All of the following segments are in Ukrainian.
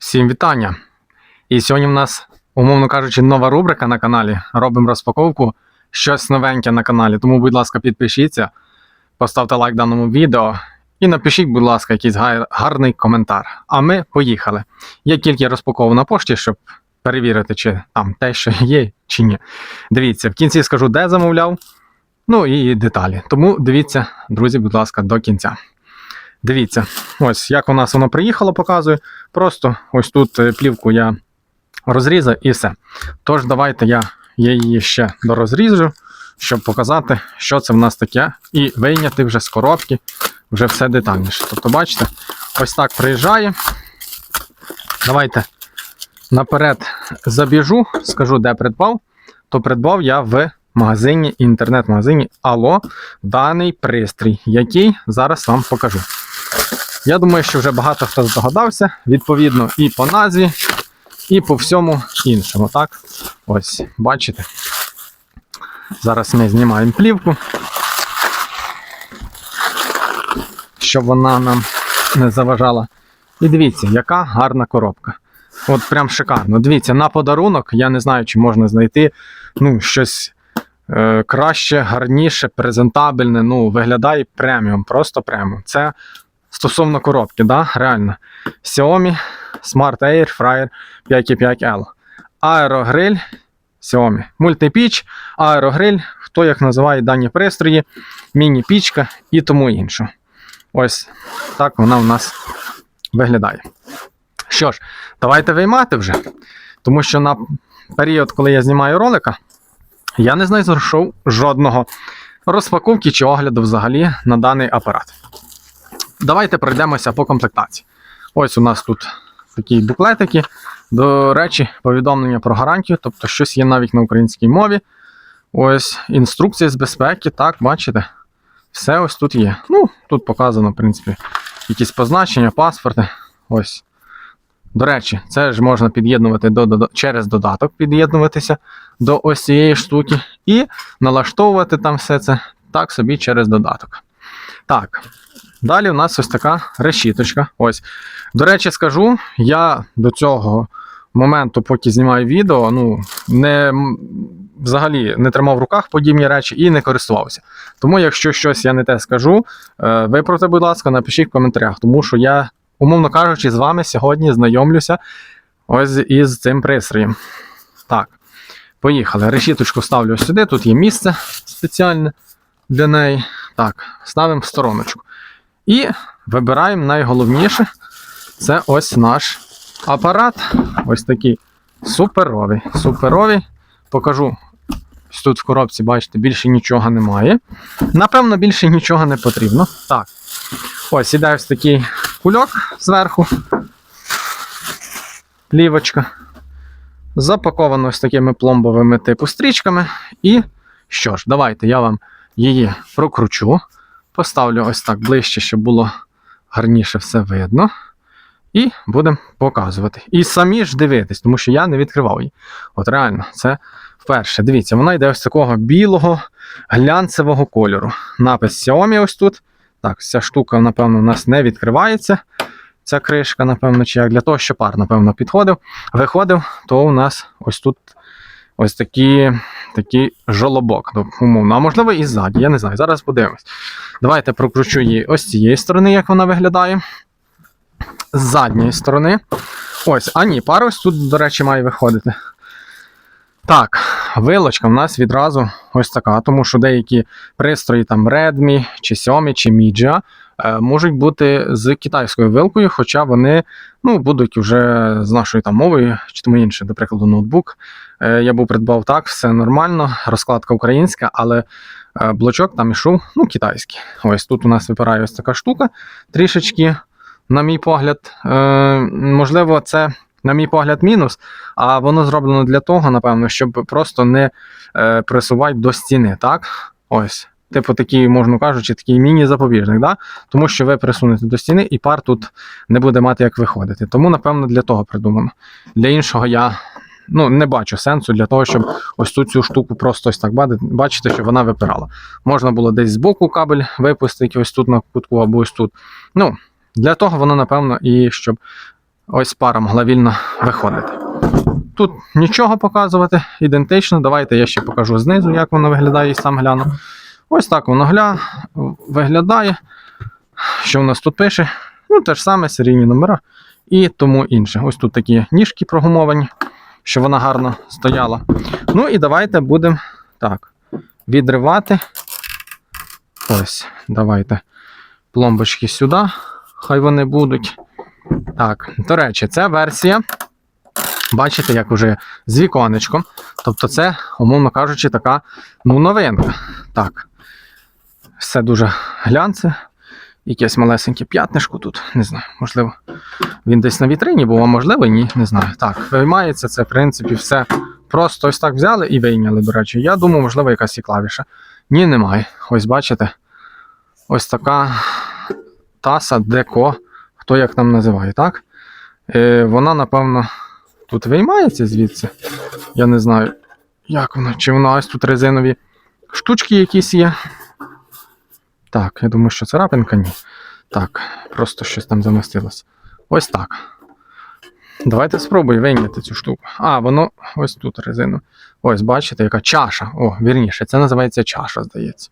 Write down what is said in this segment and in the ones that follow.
Всім вітання! І сьогодні в нас, умовно кажучи, нова рубрика на каналі. Робимо розпаковку, щось новеньке на каналі. Тому, будь ласка, підпишіться, поставте лайк даному відео і напишіть, будь ласка, якийсь гарний коментар. А ми поїхали. Я тільки розпаковував на пошті, щоб перевірити, чи там те, що є, чи ні. Дивіться, в кінці скажу, де замовляв. Ну і деталі. Тому дивіться, друзі, будь ласка, до кінця. Дивіться, ось як у нас воно приїхало, показую. Просто ось тут е, плівку я розрізав і все. Тож, давайте я, її ще дорозріжу, щоб показати, що це в нас таке, і вийняти вже з коробки вже все детальніше. Тобто, бачите, ось так приїжджає. Давайте наперед забіжу, скажу, де придбав. То придбав я в магазині, інтернет-магазині Алло даний пристрій, який зараз вам покажу. Я думаю, що вже багато хто здогадався, відповідно, і по назві, і по всьому іншому. Так? Ось, бачите. Зараз ми знімаємо плівку, щоб вона нам не заважала. І дивіться, яка гарна коробка. От прям шикарно. Дивіться, на подарунок, я не знаю, чи можна знайти ну, щось е, краще, гарніше, презентабельне. Ну, виглядає преміум, просто преміум. Це стосовно коробки, да? реально. Xiaomi Smart Air Fryer 5.5L. Аерогриль Xiaomi. Мультипіч, аерогриль, хто як називає дані пристрої, міні-пічка і тому інше. Ось так вона у нас виглядає. Що ж, давайте виймати вже. Тому що на період, коли я знімаю ролика, я не знайшов жодного розпаковки чи огляду взагалі на даний апарат. Давайте пройдемося по комплектації. Ось у нас тут такі буклетики. До речі, повідомлення про гарантію, тобто щось є навіть на українській мові. Ось інструкція з безпеки, так, бачите? Все ось тут є. Ну, тут показано, в принципі, якісь позначення, паспорти. Ось. До речі, це ж можна під'єднувати до, до, через додаток, під'єднуватися до ось цієї штуки і налаштовувати там все це так собі через додаток. Так, Далі у нас ось така решіточка. Ось. До речі, скажу, я до цього моменту, поки знімаю відео, ну, не, взагалі не тримав в руках подібні речі і не користувався. Тому, якщо щось я не те скажу, е, виправте, будь ласка, напишіть в коментарях, тому що я, умовно кажучи, з вами сьогодні знайомлюся ось із цим пристроєм. Так, поїхали. Решіточку ставлю сюди, тут є місце спеціальне для неї. Так, ставимо в стороночку. І вибираємо найголовніше це ось наш апарат. Ось такий суперовий. Суперовий. Покажу. Ось тут в коробці, бачите, більше нічого немає. Напевно, більше нічого не потрібно. Так. Ось іде ось такий кульок зверху. Плівочка. Запаковано ось такими пломбовими типу стрічками. І що ж, давайте я вам її прокручу. Поставлю ось так ближче, щоб було гарніше все видно. І будемо показувати. І самі ж дивитись, тому що я не відкривав її. От реально, це вперше. Дивіться, вона йде ось такого білого глянцевого кольору. Напис Xiaomi ось тут. Так, ця штука, напевно, у нас не відкривається. Ця кришка, напевно, чи як для того, що пар, напевно, підходив, виходив, то у нас ось тут ось такі, такий жолобок. ну, Умовно, а можливо і ззаді, я не знаю. Зараз подивимось. Давайте прокручу її ось цієї сторони, як вона виглядає. З задньої сторони. Ось, а ні, пара ось тут, до речі, має виходити. Так, вилочка в нас відразу ось така, тому що деякі пристрої, там Redmi, чи Xiaomi, чи Mijia, можуть бути з китайською вилкою, хоча вони ну, будуть вже з нашою там мовою, чи тому інше, до прикладу, ноутбук. Е, я був придбав так, все нормально, розкладка українська, але е, блочок там ішов ну, китайський. Ось тут у нас випирає ось така штука трішечки, на мій погляд, е, можливо, це. На мій погляд, мінус, а воно зроблено для того, напевно, щоб просто не е, присувати до стіни. Так? Ось. Типу, такий, можна кажучи, такий міні-запобіжник, да? тому що ви присунете до стіни і пар тут не буде мати як виходити. Тому, напевно, для того придумано. Для іншого я ну, не бачу сенсу для того, щоб ось тут цю штуку просто ось так бачити, щоб вона випирала. Можна було десь збоку кабель випустити, ось тут на кутку або ось тут. Ну, для того воно, напевно, і щоб ось пара могла вільно виходити. Тут нічого показувати, ідентично. Давайте я ще покажу знизу, як воно виглядає і сам гляну. Ось так воно гля... виглядає. Що в нас тут пише? Ну, те ж саме, серійні номера і тому інше. Ось тут такі ніжки прогумовані, щоб вона гарно стояла. Ну і давайте будемо так, відривати. Ось, давайте пломбочки сюди. Хай вони будуть. Так, до речі, це версія. Бачите, як уже з віконечком. Тобто, це, умовно кажучи, така ну, новинка. Так. Все дуже глянце. Якесь малесеньке п'ятнишко тут, не знаю, можливо, він десь на вітрині був, а можливо, ні, не знаю. Так, виймається це, в принципі, все просто ось так взяли і вийняли, до речі. Я думаю, можливо, якась і клавіша. Ні, немає. Ось бачите, ось така таса деко, хто як там називає, так? Е, вона, напевно, тут виймається звідси. Я не знаю, як вона, чи вона ось тут резинові штучки якісь є. Так, я думаю, що царапинка ні. Так, просто щось там замістилось. Ось так. Давайте спробую вийняти цю штуку. А, воно ось тут резину. Ось, бачите, яка чаша. О, вірніше, це називається чаша, здається.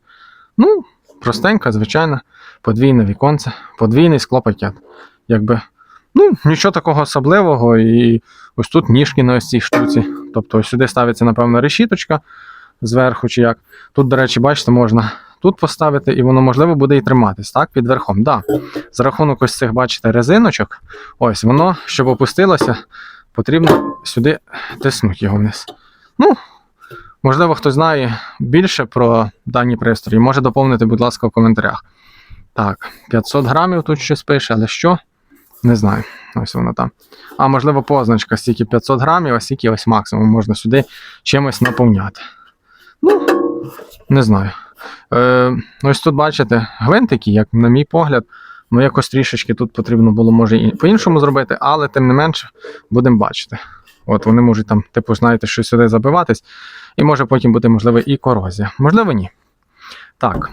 Ну, простенька, звичайна, подвійне віконце, подвійний склопакет. Якби, ну, нічого такого особливого. І ось тут ніжки на ось цій штуці. Тобто ось сюди ставиться, напевно, решіточка зверху чи як. Тут, до речі, бачите, можна тут поставити, і воно, можливо, буде і триматись, так, під верхом. Да. За рахунок ось цих, бачите, резиночок, ось воно, щоб опустилося, потрібно сюди тиснути його вниз. Ну, можливо, хтось знає більше про дані пристрої, може доповнити, будь ласка, в коментарях. Так, 500 грамів тут щось пише, але що? Не знаю. Ось воно там. А можливо, позначка, стільки 500 грамів, а стільки ось максимум можна сюди чимось наповняти. Ну, не знаю. Е, ось тут бачите гвинтики, як на мій погляд, ну якось трішечки тут потрібно було, може, і по-іншому зробити, але тим не менше будемо бачити. От вони можуть там, типу, знаєте, щось сюди забиватись, і може потім бути, можливо, і корозія. Можливо, ні. Так.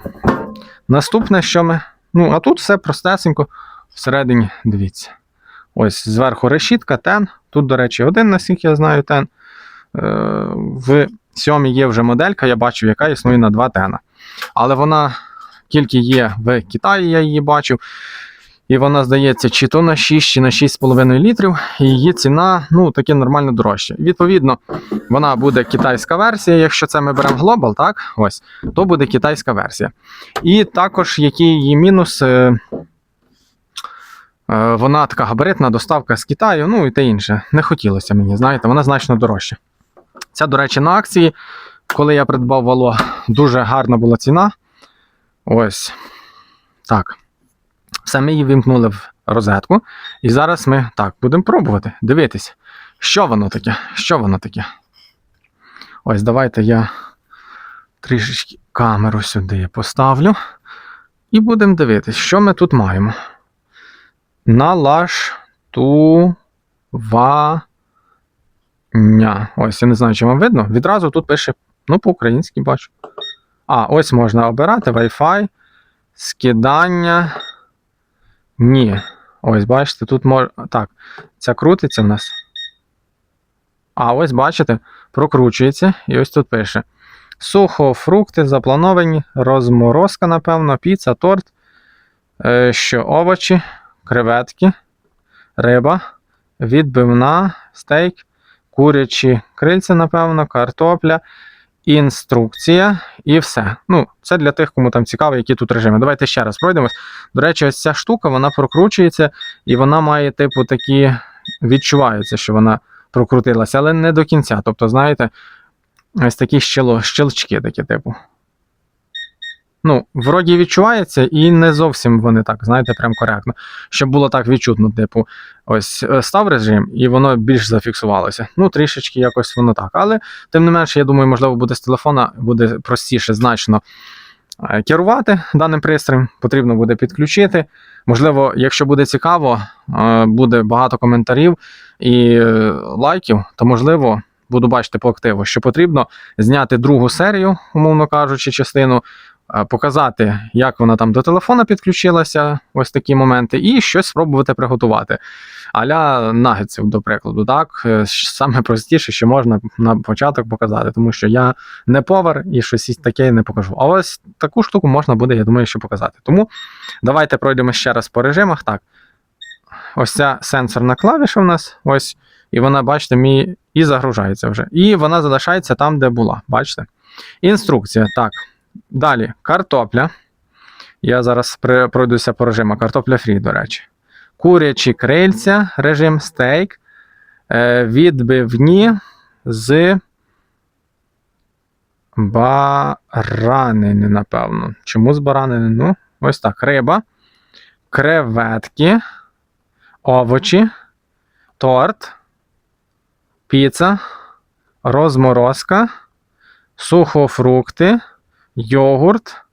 Наступне, що ми. Ну, а тут все простесенько. Всередині, дивіться. Ось зверху решітка, тен. Тут, до речі, один, наскільки я знаю, тен. Е, в сьомій є вже моделька, я бачив, яка існує на 2 тена. Але вона тільки є в Китаї, я її бачив. І вона здається, чи то на 6, чи на 6,5 літрів. І її ціна ну, таки нормально дорожча. Відповідно, вона буде китайська версія. Якщо це ми беремо Global, так? Ось, то буде китайська версія. І також, який її мінус. Е, е, вона така габаритна доставка з Китаю, ну і те інше. Не хотілося мені, знаєте, вона значно дорожча. Ця, до речі, на акції, коли я придбав вало, дуже гарна була ціна. Ось. Так. Все, ми її вімкнули в розетку. І зараз ми так будемо пробувати дивитися, що воно таке. Що воно таке. Ось, давайте я трішечки камеру сюди поставлю. І будемо дивитися, що ми тут маємо. Налаштування. Ось, я не знаю, чи вам видно. Відразу тут пише, ну, по-українськи бачу. А, ось можна обирати Wi-Fi, скидання. Ні. Ось, бачите, тут може. Так, ця крутиться в нас. А, ось бачите, прокручується, і ось тут пише: Сухо, фрукти заплановані, розморозка, напевно, піца, торт, е, що овочі, креветки, риба, відбивна, стейк, курячі крильця, напевно, картопля, інструкція і все. Ну, це для тих, кому там цікаво, які тут режими. Давайте ще раз пройдемось. До речі, ось ця штука вона прокручується, і вона має, типу, такі. Відчувається, що вона прокрутилася, але не до кінця. Тобто, знаєте, ось такі щело, щелчки, такі, типу. Ну, вроді відчувається, і не зовсім вони так, знаєте, прям коректно. Щоб було так відчутно, типу, ось е, став режим, і воно більш зафіксувалося. Ну, трішечки якось воно так. Але, тим не менше, я думаю, можливо, буде з телефона, буде простіше значно е, керувати даним пристроєм. Потрібно буде підключити. Можливо, якщо буде цікаво, е, буде багато коментарів і лайків, то можливо. Буду бачити по активу, що потрібно зняти другу серію, умовно кажучи, частину показати, як вона там до телефона підключилася, ось такі моменти, і щось спробувати приготувати. Аля нагетсів, до прикладу, так? Е, Саме простіше, що можна на початок показати, тому що я не повар і щось таке не покажу. А ось таку штуку можна буде, я думаю, що показати. Тому давайте пройдемо ще раз по режимах. Так. Ось ця сенсорна клавіша в нас, ось, і вона, бачите, мій і загружається вже. І вона залишається там, де була. Бачите? Інструкція. Так. Далі картопля. Я зараз пройдуся по режиму. Картопля фрі, до речі. Курячі крильця, режим стейк, е, відбивні з баранини, напевно. Чому з баранини? Ну, ось так. Риба, креветки, овочі, торт, піца, розморозка, сухофрукти, йогурт.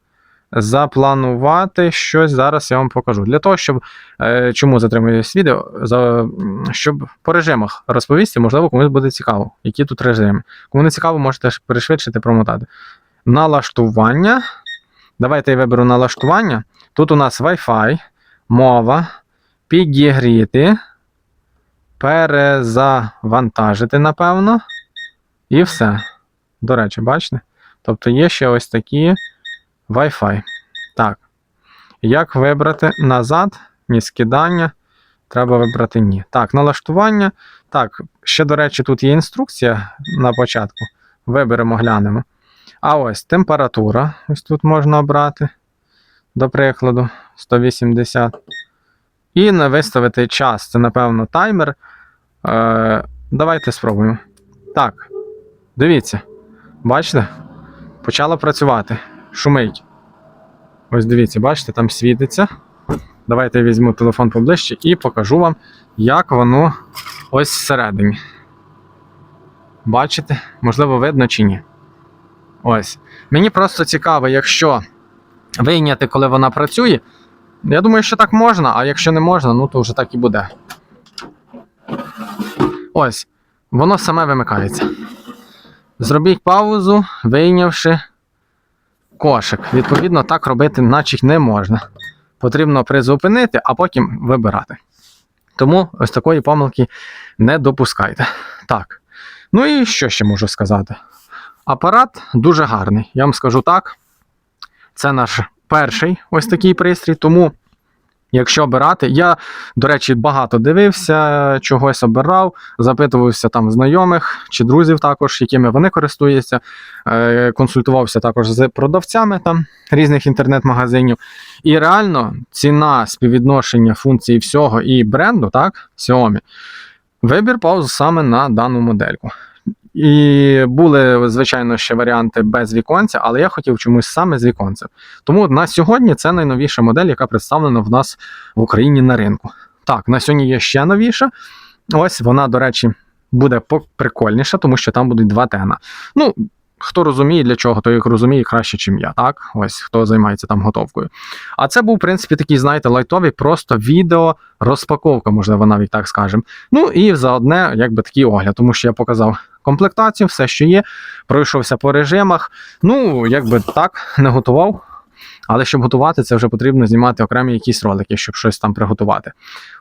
Запланувати щось зараз я вам покажу. Для того, щоб е, чому затримуюсь відео, за, щоб по режимах розповісти, можливо, комусь буде цікаво, які тут режими. Кому не цікаво, можете перешвидшити, промотати. Налаштування. Давайте я виберу налаштування. Тут у нас Wi-Fi, мова, підігріти, перезавантажити, напевно. І все. До речі, бачите? Тобто є ще ось такі Wi-Fi. Так. Як вибрати назад? Ні, скидання. Треба вибрати ні. Так, налаштування. Так, ще, до речі, тут є інструкція на початку. Виберемо, глянемо. А ось температура. Ось тут можна обрати. До прикладу, 180. І не виставити час. Це, напевно, таймер. Е, давайте спробуємо. Так. Дивіться. Бачите? Почало працювати. Шумить. Ось дивіться, бачите, там світиться. Давайте я візьму телефон поближче і покажу вам, як воно ось всередині. Бачите? Можливо, видно чи ні. Ось. Мені просто цікаво, якщо вийняти, коли вона працює. Я думаю, що так можна, а якщо не можна, ну то вже так і буде. Ось. Воно саме вимикається. Зробіть паузу, вийнявши кошик. Відповідно, так робити наче не можна. Потрібно призупинити, а потім вибирати. Тому ось такої помилки не допускайте. Так. Ну і що ще можу сказати? Апарат дуже гарний. Я вам скажу так. Це наш перший ось такий пристрій. Тому, якщо обирати, я, до речі, багато дивився, чогось обирав, запитувався там знайомих чи друзів також, якими вони користуються. Е, Консультувався також з продавцями там різних інтернет-магазинів. І реально ціна співвідношення функцій всього і бренду, так, Xiaomi, вибір пав саме на дану модельку. І були, звичайно, ще варіанти без віконця, але я хотів чомусь саме з віконцем. Тому на сьогодні це найновіша модель, яка представлена в нас в Україні на ринку. Так, на сьогодні є ще новіша. Ось вона, до речі, буде прикольніша, тому що там будуть два тена. Ну, хто розуміє для чого, той їх розуміє краще, ніж я. Так, ось хто займається там готовкою. А це був, в принципі, такий, знаєте, лайтовий, просто відео розпаковка, можливо, навіть так скажемо. Ну і заодне, якби такий огляд, тому що я показав комплектацію, все, що є, пройшовся по режимах. Ну, якби так, не готував. Але щоб готувати, це вже потрібно знімати окремі якісь ролики, щоб щось там приготувати.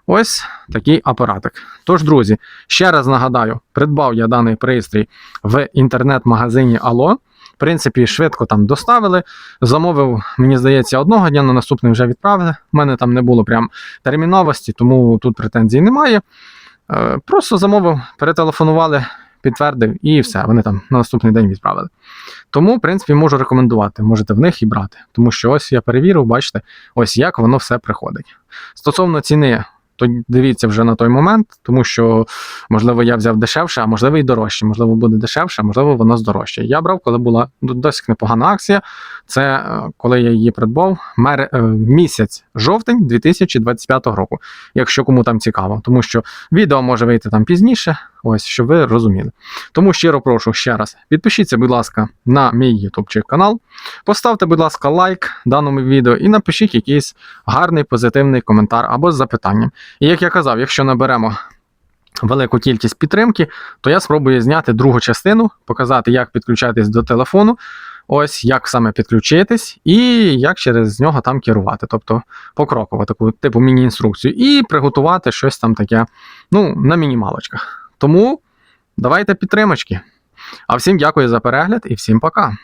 Ось такий апаратик. Тож, друзі, ще раз нагадаю, придбав я даний пристрій в інтернет-магазині Ало. В принципі, швидко там доставили. Замовив, мені здається, одного дня, на наступний вже відправили. У мене там не було прям терміновості, тому тут претензій немає. Е, Просто замовив, перетелефонували, підтвердив і все. Вони там на наступний день відправили. Тому, в принципі, можу рекомендувати. Можете в них і брати. Тому що ось я перевірив, бачите, ось як воно все приходить. Стосовно ціни, то дивіться вже на той момент, тому що, можливо, я взяв дешевше, а можливо і дорожче. Можливо, буде дешевше, а можливо, воно здорожче. Я брав, коли була досить непогана акція. Це е, коли я її придбав мер, е, місяць жовтень 2025 року, якщо кому там цікаво, тому що відео може вийти там пізніше, ось щоб ви розуміли. Тому щиро прошу ще раз, підпишіться, будь ласка, на мій YouTube канал, поставте, будь ласка, лайк даному відео і напишіть якийсь гарний позитивний коментар або з запитанням. І як я казав, якщо наберемо велику кількість підтримки, то я спробую зняти другу частину, показати, як підключатись до телефону, ось як саме підключитись, і як через нього там керувати. Тобто покроково таку типу міні-інструкцію, і приготувати щось там таке, ну, на мінімалочках. Тому давайте підтримочки. А всім дякую за перегляд і всім пока.